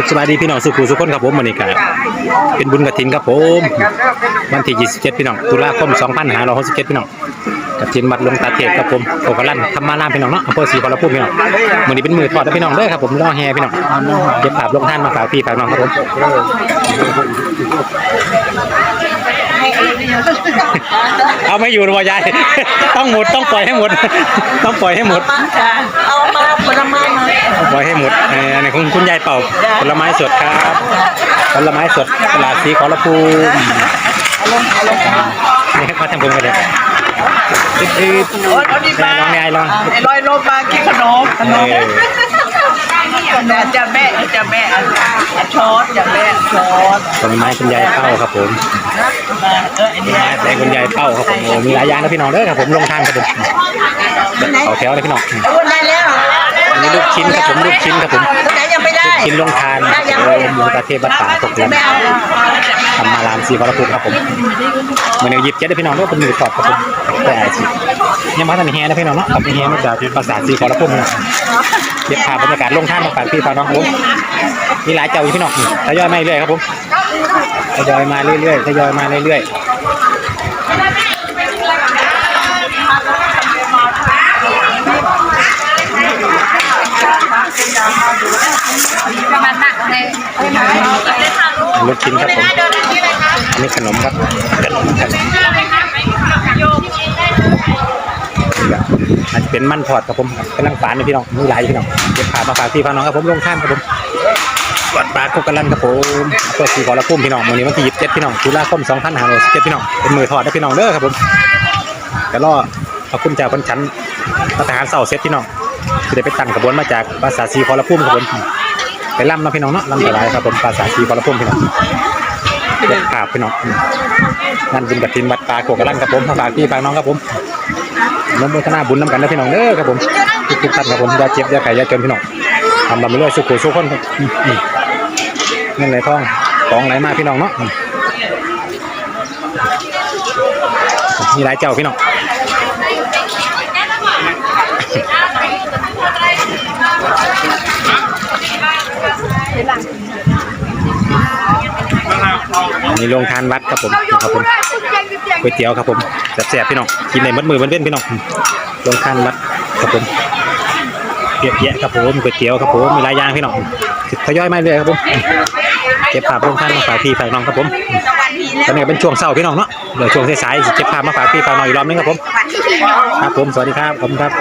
สุขสบายดีพี่น้องสุขุสุขคนครับผมวันนี้ครับเป็นบุญกฐินครับผมวันที่ 27 พี่น้องตุลาคม 2567พี่น้องกฐินวัดหลวงตาเทพครับผมโกกลั่นธรรมารามพี่น้องเนาะอำเภอศรีขอรภูมิพี่น้องมื้อนี้เป็นมือทอดนะพี่น้องเด้อครับผมรอแฮพี่น้องเก็บภาพลงท่านมาฝากพี่ฝากน้องครับผมเอาไม่อยู่หรอวะยายต้องหมดต้องปล่อยให้หมด ต้องปล่อยให้หมดเอามาผลไม้ มาปล่อยให้หมดเออในคุณคุณยายเป่าผลไม้สดครับผลไม้สดตลาดสีขอรภูมินี่ครับมาทำบุญกันเลยคือโอ้ยเอาดีมาลองยายลองไอ้ลอยโลมากินขนมขนเอมอจะแม่จะแม่ช้อนจะแม่ช้อนผลไม้คุณยายเป้าครับผมมาเออไอ้นี่แต่คุณยายเป้าครับผมโอ้มีหลายอย่างนะพี่น้องเด้อครับผมลงทางครับผมเอาแถวเลยพี่น้องไอ้วั นได้ลูกชิ้นครับผมลูกชิ้นครับผมลูกชิ้นลงทานโอ้หมูกระเทศบัตตาตกแล้วทำมาลามสีขอรภูมิครับผมเหมือนหยิบเจ็ดได้พี่น้องเนาะเป็นมือถอดครับผมแต่สิยังมาทันแฮนะพี่น้องเนาะกับแฮมาจากภาษาสีขอรภูมินะเก็บภาพบรรยากาศลงท่านมาฝากพี่ฝากน้องผมมีหลายเจ้าอยู่พี่น้องทยอยมาเรื่อยครับผมทยอยมาเรื่อยๆทยอยมาเรื่อยๆ ลูกชิ้นครับผมอันนี้ขนมครับขนมขนมอาจจะเป็นมันทอดครับผมกำลังฝานเลยพี่น้องมีหลายอยู่พี่น้องเก็บภาพมาฝากพี่ฝากน้องครับผมลงท่านครับผมวัดปลาโคกกะลันครับผมอำเภอศรีขอรภูมิพี่น้องวันนี้วันที่27พี่น้องตุลาคม2567พี่น้องเป็นมือทอดนะพี่น้องเด้อครับผมก็รอขอบคุณเจ้าคนชั้นรัฐทหารเสาเซตพี่น้องที่ได้ไปตั้งขบวนมาจากภาษาศรีขอรภูมิครับผม ไปล่ำนะพี่น้องเนาะล่ำถวายครับผมภาษาศรีขอรภูมิพี่น้องเด็กภาพพี่น้องนั่นบุญกับทีมวัดปลาโคกกระลันครับผมมาฝากพี่ฝากน้องครับผมน้องโมทนาบุญน้ำกันนะพี่น้องเด้อครับผมทุกๆท่านครับผมยาเจ็บยาไข้อย่าจนพี่น้องทำมาเรื่อยสุขุสุขคนครับอืมอืมเงินไหลทองของไหลมาพี่น้องเนาะมีหลายเจ้าพี่น้อง มีโรงทานวัดครับผมครับผมก๋วยเตี๋ยวครับผมแซ่บๆพี่น้องกินในมัดมือมันเว้นพี่น้องอืมโรงทานวัดครับผมเยอะแยะครับผมก๋วยเตี๋ยวครับผมมีหลายอย่างพี่น้องทยอยมาเรื่อยครับผมเก็บภาพลงท่านมาฝากพี่ฝากน้องครับผมตอนนี้เป็นช่วงเศร้าพี่น้องเนาะเดี๋ยวช่วงสายๆสิเก็บภาพมาฝากพี่ฝากน้องอีกรอบนึงครับผม ครับผมสวัสดีครับขอบคุณครับ